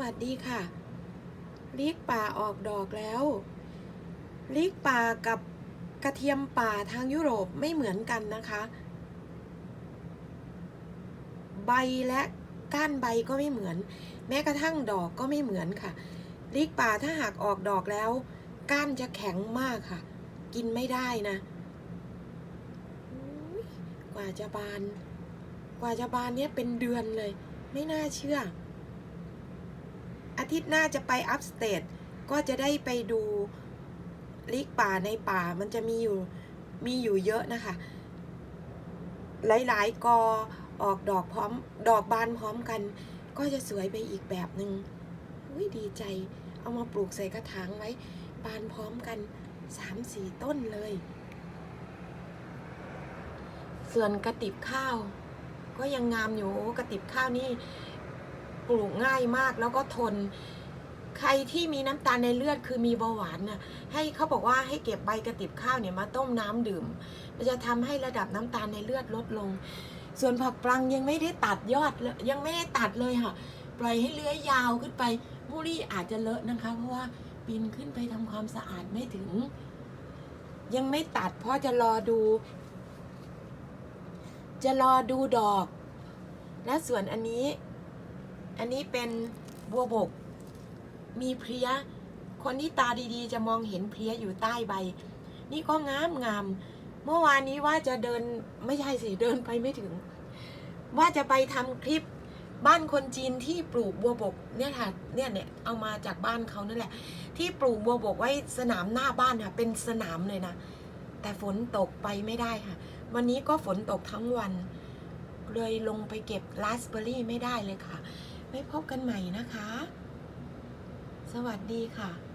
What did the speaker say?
วัสดีค่ะลิกป่าออกดอกแล้วลิกป่ากับกระเทียมป่าทางยุโรปไม่เหมือนกันนะคะ ใบและก้านใบก็ไม่เหมือน แม้กระทั่งดอกก็ไม่เหมือนค่ะลิกป่าถ้าหากออกดอกแล้ว ก้านจะแข็งมากค่ะ กินไม่ได้นะกว่าจะบาน กว่าจะบานเนี่ยเป็นเดือนเลย ไม่น่าเชื่อ อาทิตย์หน้าจะไปอัพสเตทก็จะได้ไปดูลิกป่าในป่ามันจะมีอยู่มีอยู่เยอะนะคะ หลายๆกอออกดอกพร้อมดอกบานพร้อมกัน ก็จะสวยไปอีกแบบหนึง่งอุ้ยดีใจ เอามาปลูกใส่กระถางไว้ บานพร้อมกันสามสี่ต้นเลย ส่วนกระติบข้าว ก็ยังงามอยู่กระติบข้าวนี่ ปลูกง่ายมากแล้วก็ทน ใครที่มีน้ำตาลในเลือดคือมีเบาหวานน่ะให้เขาบอกว่าให้เก็บใบกระติบข้าวเนี่ยมาต้มน้ำดื่ม มันจะทำให้ระดับน้ำตาลในเลือดลดลง ส่วนผักปลังยังไม่ได้ตัดยอดยังไม่ได้ตัดเลยค่ะ ปล่อยให้เลื้อยยาวขึ้นไปมูรี่อาจจะเลอะนะคะ เพราะว่าปีนขึ้นไปทำความสะอาดไม่ถึง ยังไม่ตัดเพราะจะรอดู จะรอดูดอก และส่วนอันนี้ อันนี้เป็นบัวบก มีเพลี้ย คนที่ตาดีๆ จะมองเห็นเพลี้ยอยู่ใต้ใบ นี่ก็งามงาม เมื่อวานนี้ว่าจะเดินไม่ใช่สิเดินไปไม่ถึง ว่าจะไปทำคลิปบ้านคนจีนที่ปลูกบัวบกเนี่ยค่ะเนี่ยเนี่ยเอามาจากบ้านเขานั่นแหละ ที่ปลูกบัวบกไว้สนามหน้าบ้านค่ะ เป็นสนามเลยนะ แต่ฝนตกไปไม่ได้ค่ะ วันนี้ก็ฝนตกทั้งวัน เลยลงไปเก็บราสเบอร์รี่ไม่ได้เลยค่ะ ไว้พบกันใหม่นะคะ สวัสดีค่ะ